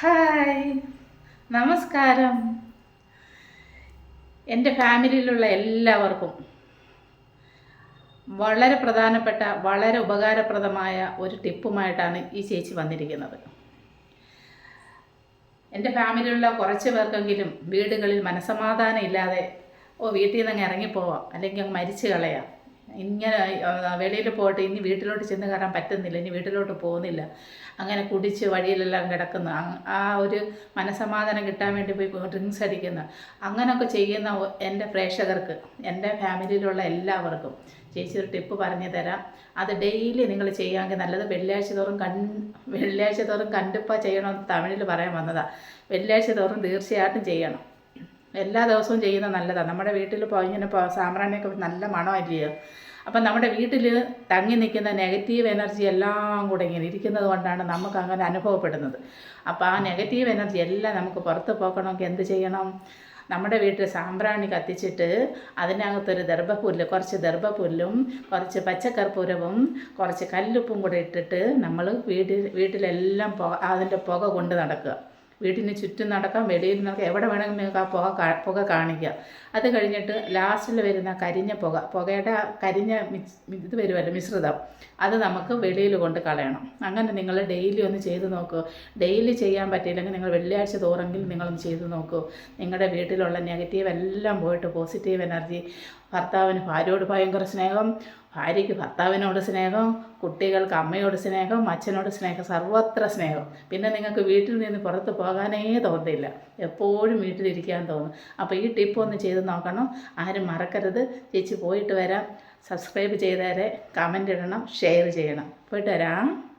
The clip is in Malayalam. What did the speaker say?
ഹായ്. നമസ്കാരം. എന്റെ ഫാമിലിയിലുള്ള എല്ലാവർക്കും വളരെ പ്രധാനപ്പെട്ട വളരെ ഉപകാരപ്രദമായ ഒരു ടിപ്പുമായിട്ടാണ് ഈ ചേച്ചി വന്നിരിക്കുന്നത്. എന്റെ ഫാമിലിയിലുള്ള കുറച്ച് പേർക്കെങ്കിലും വീടുകളിൽ മനസമാധാനം ഇല്ലാതെ ഓ വീട്ടിൽ നിന്ന് അങ്ങ് ഇറങ്ങിപ്പോവാം അല്ലെങ്കിൽ അങ്ങ് മരിച്ചു കളയാം. ഇങ്ങനെ വെളിയിൽ പോയിട്ട് ഇനി വീട്ടിലോട്ട് ചെന്ന് കയറാൻ പറ്റുന്നില്ല ഇനി വീട്ടിലോട്ട് പോകുന്നില്ല. അങ്ങനെ കുടിച്ച് വഴിയിലെല്ലാം കിടക്കുന്ന. ആ ഒരു മനസമാധാനം കിട്ടാൻ വേണ്ടി പോയി ഡ്രിങ്ക്സ് അടിക്കുന്ന. അങ്ങനെയൊക്കെ ചെയ്യുന്ന എന്റെ പ്രേക്ഷകർക്ക് എന്റെ ഫാമിലിയിലുള്ള എല്ലാവർക്കും ചേച്ചി ഒരു ടിപ്പ് പറഞ്ഞു തരാം. അത് ഡെയിലി നിങ്ങൾ ചെയ്യാമെങ്കിൽ നല്ലത് വെള്ളിയാഴ്ച തോറും കൺ വെള്ളിയാഴ്ച തോറും കണ്ടിപ്പാ ചെയ്യണമെന്ന് തമിഴിൽ പറയാൻ വന്നതാണ് വെള്ളിയാഴ്ച തോറും തീർച്ചയായിട്ടും ചെയ്യണം. എല്ലാ ദിവസവും ചെയ്യുന്നത് നല്ലതാണ്. നമ്മുടെ വീട്ടിൽ ഇങ്ങനെ സാമ്പ്രാണിയൊക്കെ നല്ല മണമല്ലയോ അപ്പം നമ്മുടെ വീട്ടിൽ തങ്ങി നിൽക്കുന്ന നെഗറ്റീവ് എനർജി എല്ലാം കൂടെ ഇങ്ങനെ ഇരിക്കുന്നത് കൊണ്ടാണ് നമുക്ക് അങ്ങനെ അനുഭവപ്പെടുന്നത്. അപ്പോൾ ആ നെഗറ്റീവ് എനർജി എല്ലാം നമുക്ക് പുറത്ത് പോക്കണമെങ്കിൽ എന്ത് ചെയ്യണം? നമ്മുടെ വീട്ടിൽ സാമ്പ്രാണി കത്തിച്ചിട്ട് അതിനകത്തൊരു ദർഭപ്പുല്ല് കുറച്ച് ദർഭപ്പുല്ലും കുറച്ച് പച്ചക്കർപ്പൂരവും കുറച്ച് കല്ലുപ്പും കൂടെ ഇട്ടിട്ട് നമ്മൾ വീട്ടിൽ വീട്ടിലെല്ലാം അതിന്റെ പുക കൊണ്ട് നടക്കുക. വീട്ടിന് ചുറ്റും നടക്കാം വെളിയിൽ നടക്കാം എവിടെ വേണമെങ്കിലും നിങ്ങൾക്ക് ആ പുക പുക കാണിക്കുക അത് കഴിഞ്ഞിട്ട് ലാസ്റ്റിൽ വരുന്ന കരിഞ്ഞ പുക പുകയുടെ കരിഞ്ഞ മിക്സ് ഇത് വരുമല്ലോ മിശ്രിതം അത് നമുക്ക് വെളിയിൽ കൊണ്ട് കളയണം. അങ്ങനെ നിങ്ങൾ ഡെയിലി ഒന്ന് ചെയ്ത് നോക്കൂ. ഡെയിലി ചെയ്യാൻ പറ്റിയില്ലെങ്കിൽ നിങ്ങൾ വെള്ളിയാഴ്ച തോറെങ്കിലും നിങ്ങളൊന്ന് ചെയ്ത് നോക്കൂ. നിങ്ങളുടെ വീട്ടിലുള്ള നെഗറ്റീവ് എല്ലാം പോയിട്ട് പോസിറ്റീവ് എനർജി ഭർത്താവിന് ഭാര്യയോട് ഭയങ്കര സ്നേഹം ഭാര്യയ്ക്ക് ഭർത്താവിനോട് സ്നേഹം കുട്ടികൾക്ക് അമ്മയോട് സ്നേഹം അച്ഛനോട് സ്നേഹം സർവത്ര സ്നേഹം. പിന്നെ നിങ്ങൾക്ക് വീട്ടിൽ നിന്ന് പുറത്ത് പോകാനേ തോന്നില്ല എപ്പോഴും വീട്ടിലിരിക്കാൻ തോന്നും. അപ്പോൾ ഈ ടിപ്പ് ഒന്ന് ചെയ്ത് നോക്കണം. ആരും മറക്കരുത്. ചേച്ചി പോയിട്ട് വരാം. സബ്സ്ക്രൈബ് ചെയ്തേരെ കമന്റ് ഇടണം ഷെയർ ചെയ്യണം. പോയിട്ട് വരാം.